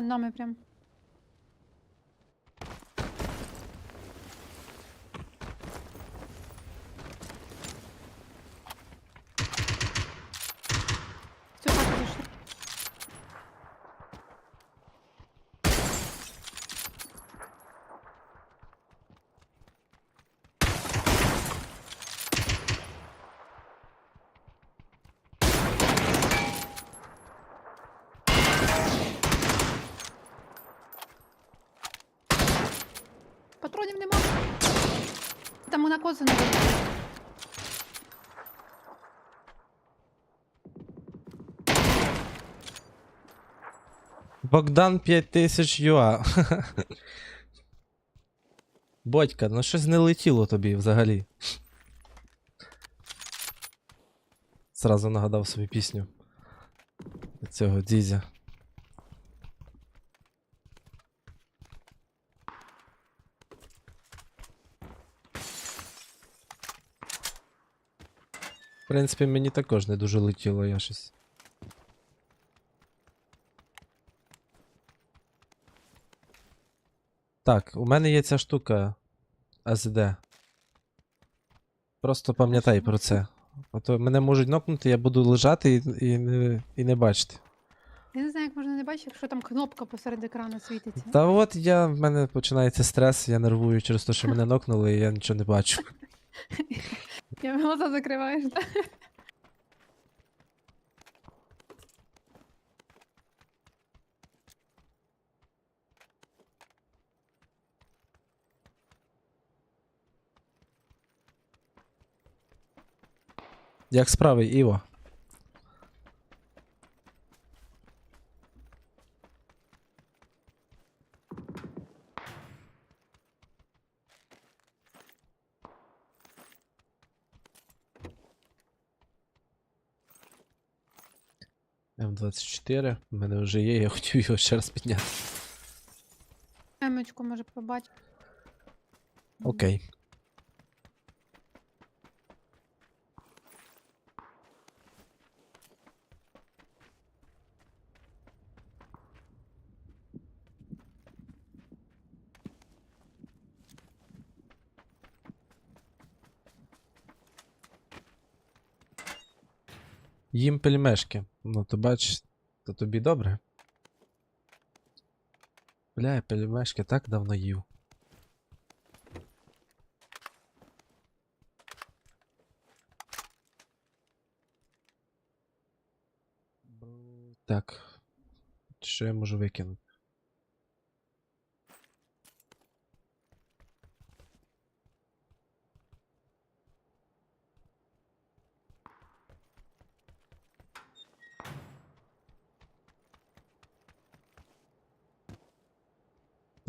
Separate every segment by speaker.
Speaker 1: нами прям. Козу не.
Speaker 2: Богдан 5000 юа. Бодька, ну щось не летіло тобі взагалі. Зразу нагадав собі пісню. Цього дідя. Принципі, мені також не дуже летіло, я щось. Так, у мене є ця штука АЗД. Просто пам'ятай про це. А то мене можуть нокнути, я буду лежати і, і, не, і не бачити.
Speaker 1: Я не знаю, як можна не бачити, якщо там кнопка посеред екрану світиться.
Speaker 2: Та от я, в мене починається стрес, я нервую через те, що мене нокнули, і я нічого не бачу.
Speaker 1: Я глаза закриваєш, так?
Speaker 2: Як справи, Іво? М24, У мене вже є, я хотів його ще раз підняти.
Speaker 1: Емочку може побачити.
Speaker 2: Окей. Їм пельмешки. Ну, то бач, то тобі добре. Бля, я пельмешки так давно їв. Так. Що я можу викинути?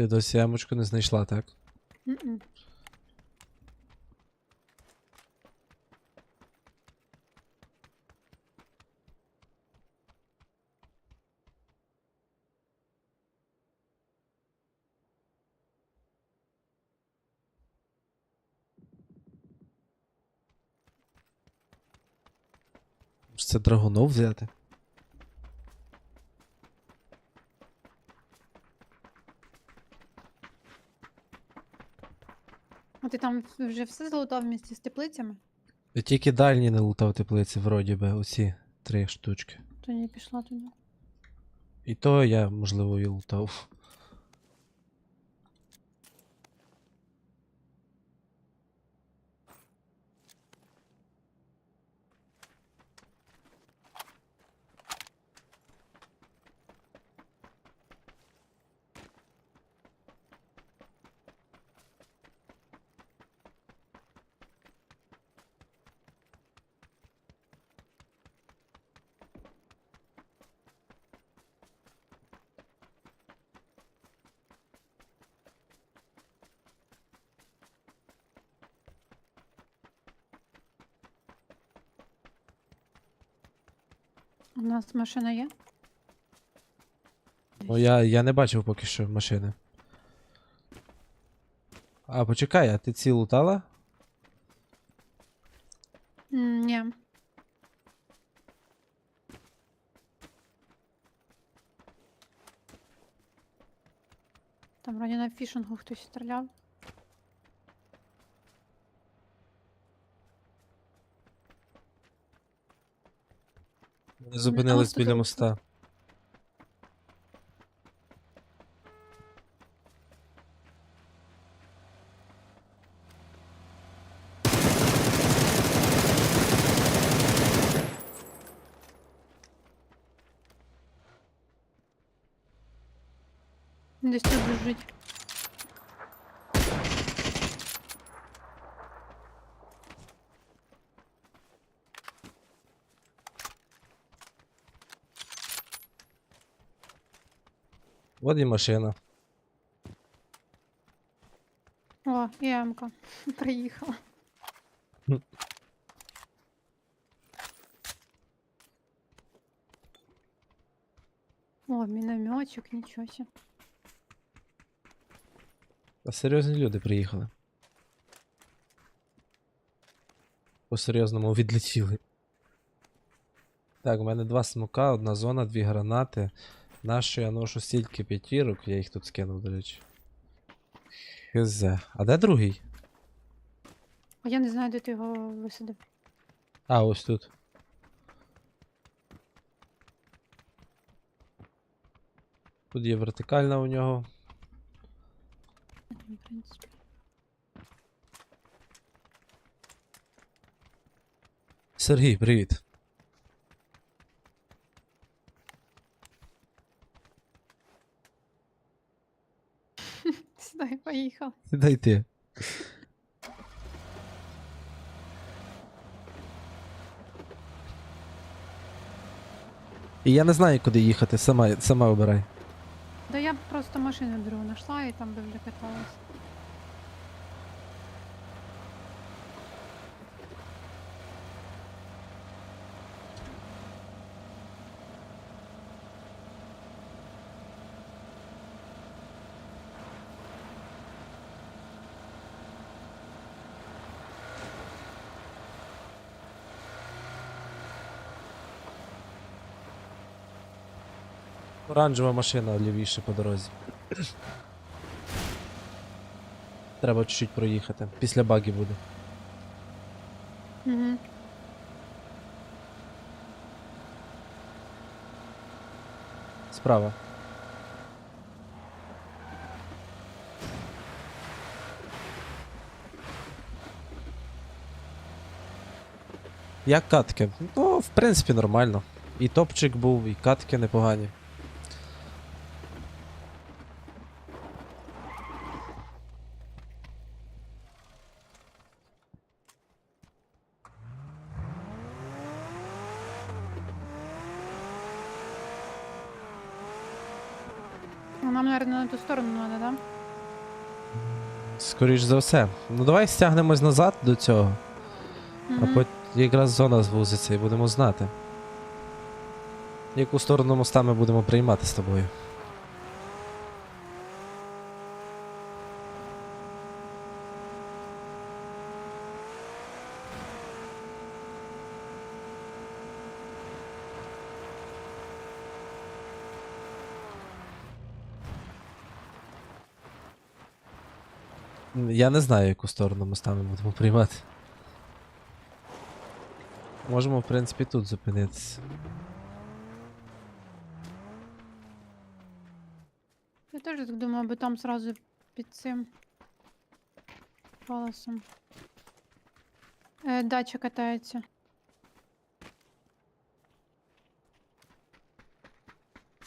Speaker 2: Ти досі ямочку не знайшла, так? Це драгунов взяти?
Speaker 1: Ти там вже все залутав в місті з теплицями?
Speaker 2: Я тільки дальні не лутав теплиці, вроді би, оці три штучки.
Speaker 1: То не пішла туди.
Speaker 2: І то я, можливо, і лутав.
Speaker 1: У нас машина є?
Speaker 2: Ну я, я не бачив поки що машини. А, почекай, а ти ці лутала?
Speaker 1: М, Ні. Там вроді на фішингу хтось стріляв.
Speaker 2: Зупинились біля моста.
Speaker 1: Десь тут біжить.
Speaker 2: От і машина.
Speaker 1: О, і Емка. Приїхала.
Speaker 2: Хм.
Speaker 1: О, мінометчик, нічого себе.
Speaker 2: Та серйозні люди приїхали. По-серйозному відлетіли. Так, у мене два смока, одна зона, дві гранати. Нащо я ношу стільки п'ятірок, я їх тут скинув, до речі. Хз. А де другий?
Speaker 1: А я не знаю, де ти його висадив.
Speaker 2: А, ось тут. Тут є вертикальна у нього.
Speaker 1: В принципі.
Speaker 2: Сергій, привіт.
Speaker 1: Сідай, поїхав.
Speaker 2: Дай ти. І я не знаю, куди їхати, сама, сама обирай.
Speaker 1: Да я б просто машину другу знайшла і там би вже каталась.
Speaker 2: Оранжева машина лівіше по дорозі. Треба чуть-чуть проїхати. Після баги буде.
Speaker 1: Угу.
Speaker 2: Справа. Як катки? Ну, в принципі, нормально. І топчик був, і катки непогані.
Speaker 1: Нам, наверное, на ту сторону надо, да?
Speaker 2: Скоріш за все. Ну давай стягнемось назад до цього, а потім якраз зона звузиться і будемо знати. Яку сторону моста ми будемо приймати з тобою. Я не знаю, яку сторону ми будемо приймати. Можемо, в принципі, тут зупинитися.
Speaker 1: Я теж так думаю, аби там сразу під цим паласом. Е, дача катається.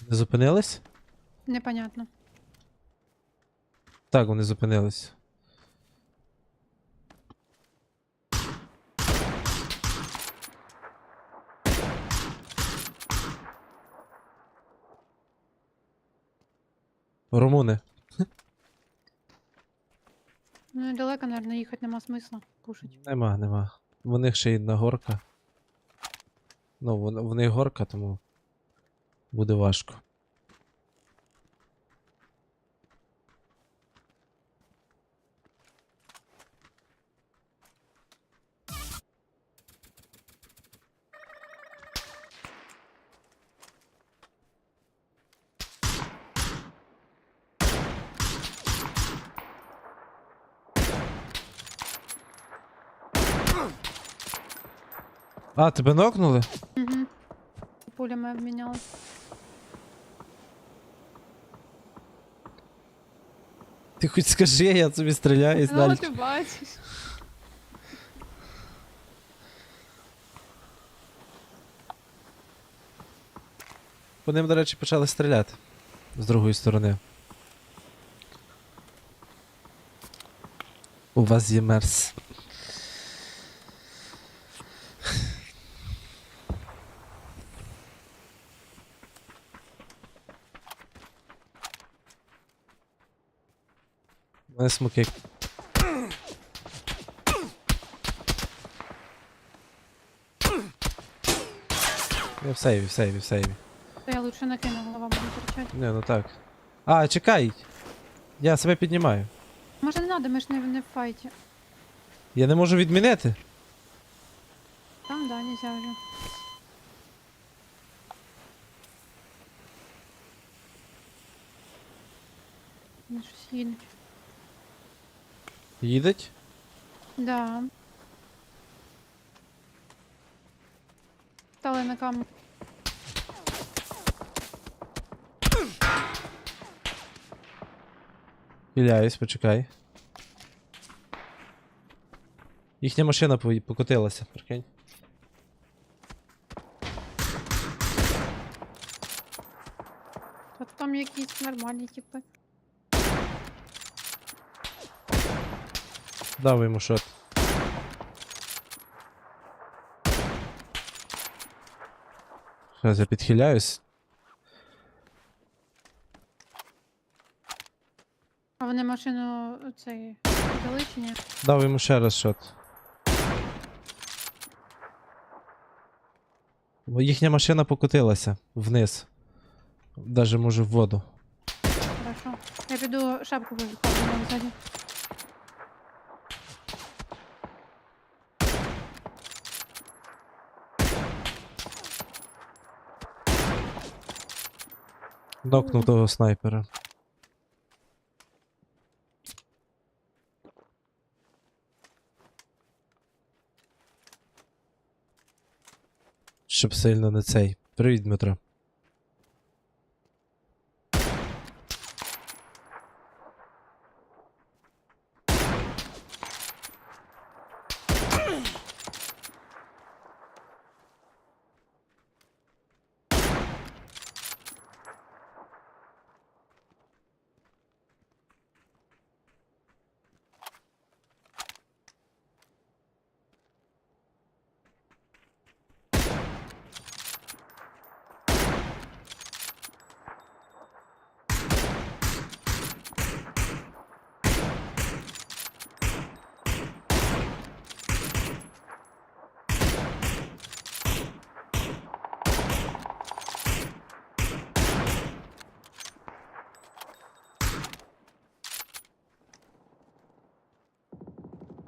Speaker 2: Не зупинились?
Speaker 1: Непонятно.
Speaker 2: Так, вони зупинились. Румуни.
Speaker 1: Ну і далеко, наверное, їхати нема смисла. кушати.
Speaker 2: Нема, нема. В них ще одна горка. Ну, вон- в них горка, тому буде важко. А, тебе нокнули?
Speaker 1: Угу. Пулями обмінялись.
Speaker 2: Ти хоч скажи, я тобі стріляю
Speaker 1: Ну,
Speaker 2: далі.
Speaker 1: ти бачиш.
Speaker 2: По ним, до речі, почали стріляти. З другої сторони. У вас є мерс. Мене смоки. Я в сейві, в сейві, в сейві.
Speaker 1: То я лучше накину, голова буде кричати.
Speaker 2: Не, ну так. А, чекай! Я себе піднімаю.
Speaker 1: Може не надо, ми ж не, не в файті.
Speaker 2: Я не можу відмінити.
Speaker 1: Там, да, нельзя вже. Вони щось їдуть.
Speaker 2: Їдеть?
Speaker 1: Да. Стали на камеру.
Speaker 2: Хиляюсь, почекай. Їхня машина покотилася, прикинь.
Speaker 1: Та там якісь нормальні типи.
Speaker 2: Дав йому шот. Зараз я підхиляюсь.
Speaker 1: А вони машину цей ні?
Speaker 2: Дав йому ще раз шот. Бо їхня машина покотилася вниз. Даже може в воду.
Speaker 1: Хорошо. Я піду шапку вижу, ззаді.
Speaker 2: Нокнув того снайпера. Щоб сильно не цей. Привіт, Дмитро.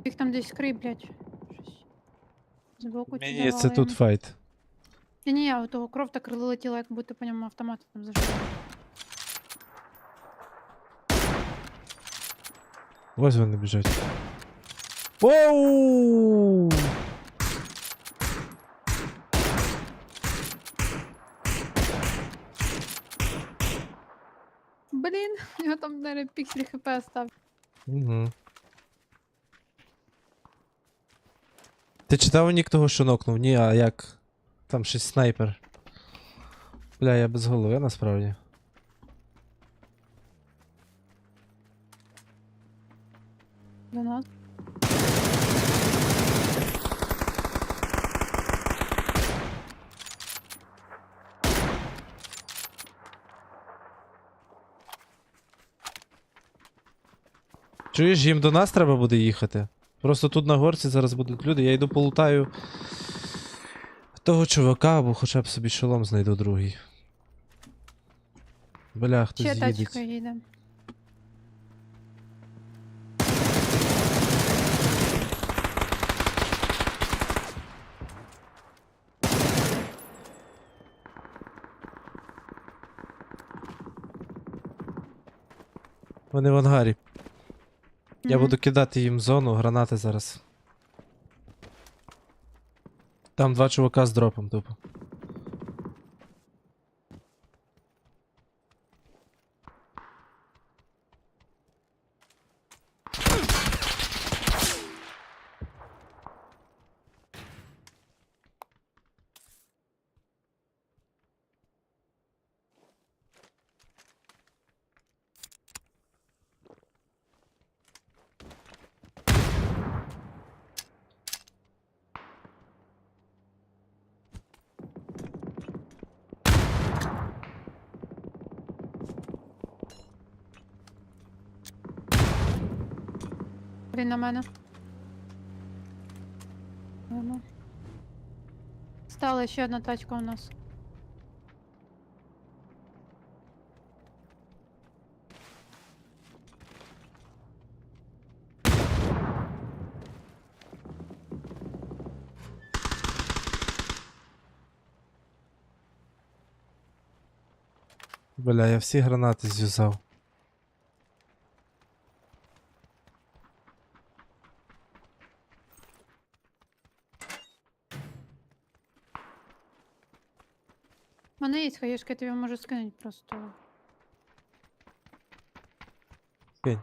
Speaker 1: Їх там десь скриплять. Щось. Збоку чи
Speaker 2: Ні, це тут файт.
Speaker 1: Ні, ні, а того кров так летіла, як будто по ньому автомат там зажигали.
Speaker 2: Ось вони біжать. Оу!
Speaker 1: Блін, його там навіть піксель хп став.
Speaker 2: Угу. Ти читав нік того, що нокнув? Ні, а як? Там щось снайпер. Бля, я без голови насправді.
Speaker 1: До нас.
Speaker 2: Чуєш, їм до нас треба буде їхати. Просто тут на горці зараз будуть люди. Я йду полутаю того чувака, або хоча б собі шолом знайду другий. Бля, хтось
Speaker 1: Ще тачка їде.
Speaker 2: Вони в ангарі. Я буду кидати їм зону, гранати зараз. Там два чувака з дропом тупо.
Speaker 1: Він на мене. Стала ще одна тачка у нас.
Speaker 2: Бля, я всі гранати зюзав.
Speaker 1: У мене є хаєшка, я тобі можу скинути просто.
Speaker 2: Кинь.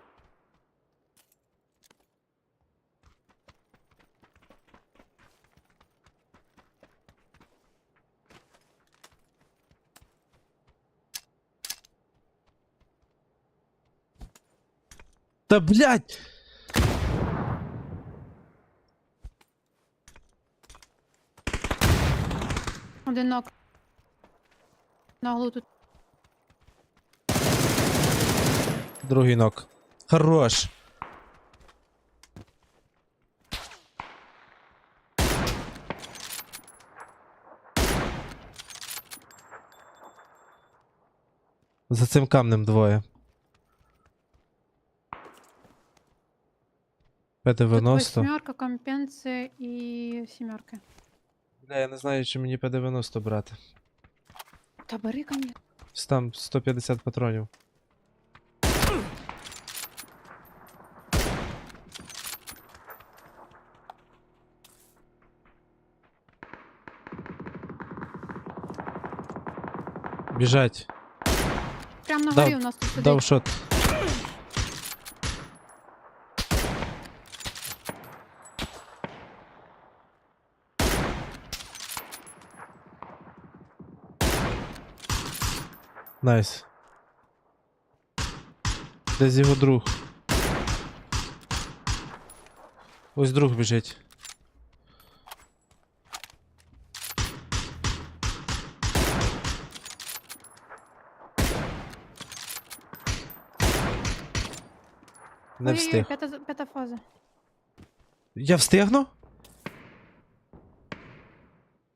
Speaker 2: Та блядь!
Speaker 1: Один Наглу тут.
Speaker 2: Другий нок. Хорош. За цим камнем двоє.
Speaker 1: Тут
Speaker 2: П-90.
Speaker 1: восьмерка, компенсія і сімерки.
Speaker 2: Бля, я не знаю, чи мені П-90 брати.
Speaker 1: Та бери, конечно.
Speaker 2: Там 150 патронів. Біжать.
Speaker 1: Прям на
Speaker 2: Дав-
Speaker 1: горі у нас тут сидить.
Speaker 2: Дав шот. Найс. Десь його друг. Ось друг біжить. Не
Speaker 1: Ой-ой-ой,
Speaker 2: встиг.
Speaker 1: П'ята, п'ята фаза.
Speaker 2: Я встигну?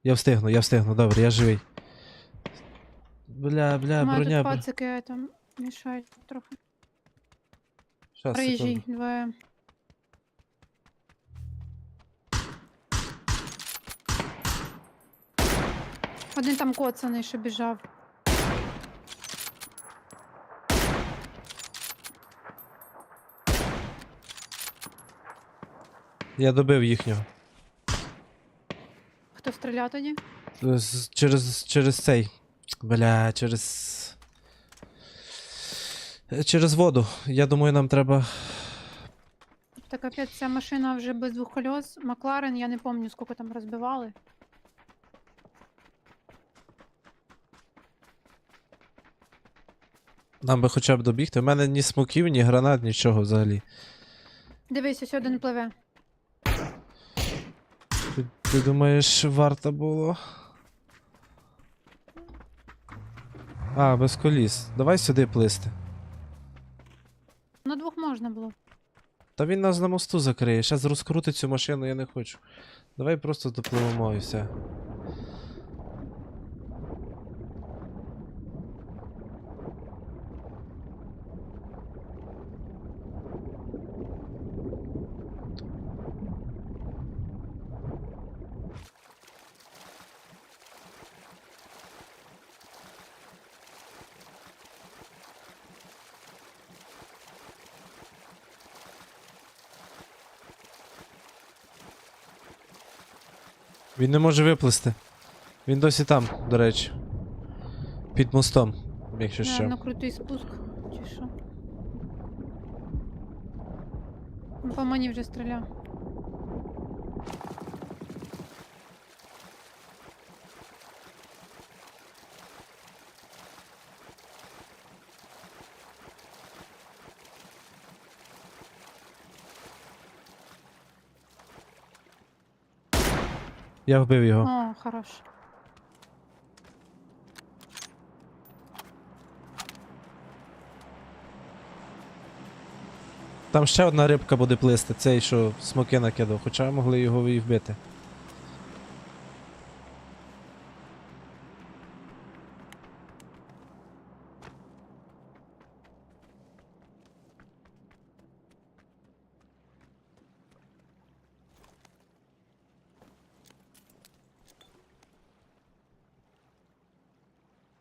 Speaker 2: Я встигну, я встигну, добре, я живий. Бля, бля,
Speaker 1: У
Speaker 2: броня.
Speaker 1: тут пацики там мішають трохи.
Speaker 2: Щас,
Speaker 1: Приїжджай,
Speaker 2: секунду.
Speaker 1: двоє. Один там коцаний, що біжав.
Speaker 2: Я добив їхнього.
Speaker 1: Хто стріляв тоді?
Speaker 2: З- Через, через цей. Бля, через. Через воду. Я думаю, нам треба.
Speaker 1: Та капець, ця машина вже без двох колес. Макларен, я не пам'ятаю, скільки там розбивали.
Speaker 2: Нам би хоча б добігти. У мене ні смоків, ні гранат, нічого взагалі.
Speaker 1: Дивись, ось один пливе.
Speaker 2: Ти, ти думаєш, варто було? А, без коліс. Давай сюди плисти.
Speaker 1: На двох можна було.
Speaker 2: Та він нас на мосту закриє. Зараз розкрутить цю машину, я не хочу. Давай просто допливемо і все. Він не може виплисти. Він досі там, до речі. Під мостом, якщо що.
Speaker 1: Наверно, крутий спуск, чи що. По мені вже стріляв.
Speaker 2: Я вбив його.
Speaker 1: О, хорош.
Speaker 2: Там ще одна рибка буде плисти, цей, що смоки накидав, хоча могли його і вбити.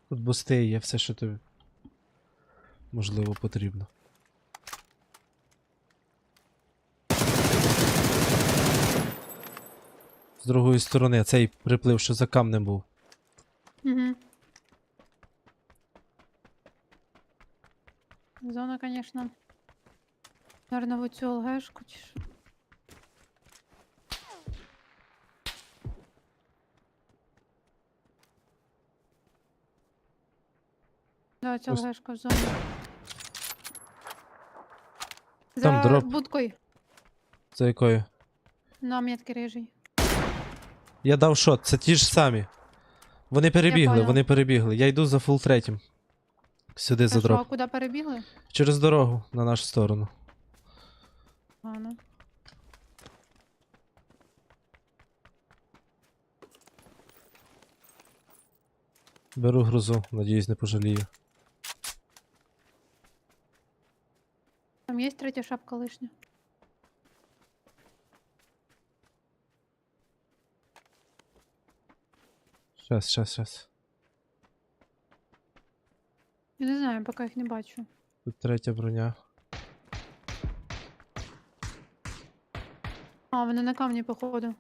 Speaker 2: Тут бусти є все, що тобі можливо потрібно. З другої сторони, цей приплив, що за камнем був.
Speaker 1: Угу. Зона, конечно. Наверно, в оцю ЛГшку чи що. Да,
Speaker 2: Ось-
Speaker 1: ЛГшка в зоні.
Speaker 2: Там
Speaker 1: За
Speaker 2: дроп.
Speaker 1: будкою
Speaker 2: За якою?
Speaker 1: на метки рижий.
Speaker 2: Я дав шот, це ті ж самі. Вони перебігли, вони перебігли. Я йду за фул третім. Сюди за
Speaker 1: Та що, а куди перебігли?
Speaker 2: Через дорогу на нашу сторону.
Speaker 1: А, ну.
Speaker 2: Беру грузу, надіюсь, не пожалію.
Speaker 1: Там есть третья шапка лишня.
Speaker 2: Сейчас, сейчас, сейчас.
Speaker 1: Я не знаю, поки їх не бачу.
Speaker 2: Тут третя броня.
Speaker 1: А, вони на камні, походу.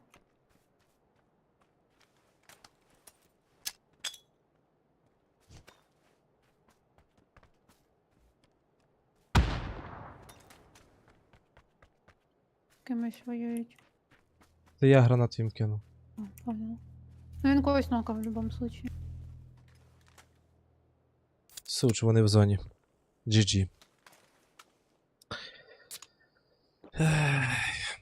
Speaker 1: Кимось воюють.
Speaker 2: Це я гранат їм кинув.
Speaker 1: А, поняла. Ну він когось нокав в будь-якому случае.
Speaker 2: Суч, вони в зоні. GG. Ех.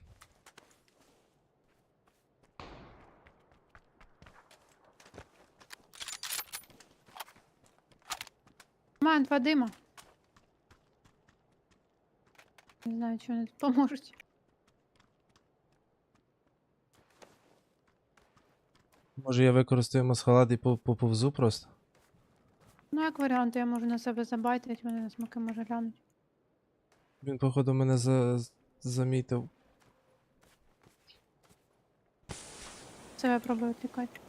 Speaker 1: Два дима. Не знаю, чи вони тут поможуть.
Speaker 2: Може я використаю масхалад і по- поповзу просто?
Speaker 1: Ну, як варіант, я можу на себе забайтити, вони на смаки може глянуть.
Speaker 2: Він, походу, мене за... замітив.
Speaker 1: Себе пробую тикати.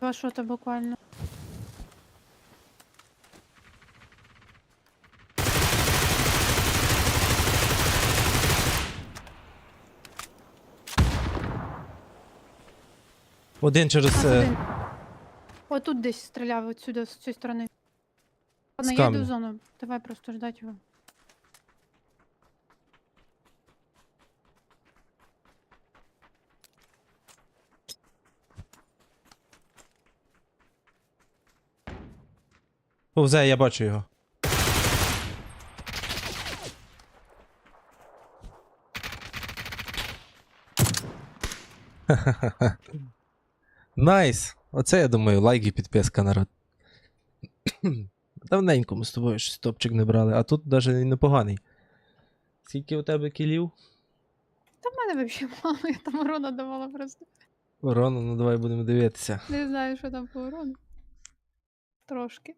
Speaker 1: Два шота буквально.
Speaker 2: Один через. Е,
Speaker 1: один. Отут десь стріляв отсюди, з цієї сторони. Ладно, я
Speaker 2: камня.
Speaker 1: йду в зону. Давай просто ждать його.
Speaker 2: Повзе, я бачу його. Найс! Оце я думаю, лайк і підписка, народ. Давненько ми з тобою щось топчик не брали, а тут навіть непоганий. Скільки у тебе кілів?
Speaker 1: Та в мене взагалі мало, я там урона давала просто.
Speaker 2: Ворона, ну давай будемо дивитися.
Speaker 1: Не знаю, що там по урону. Трошки.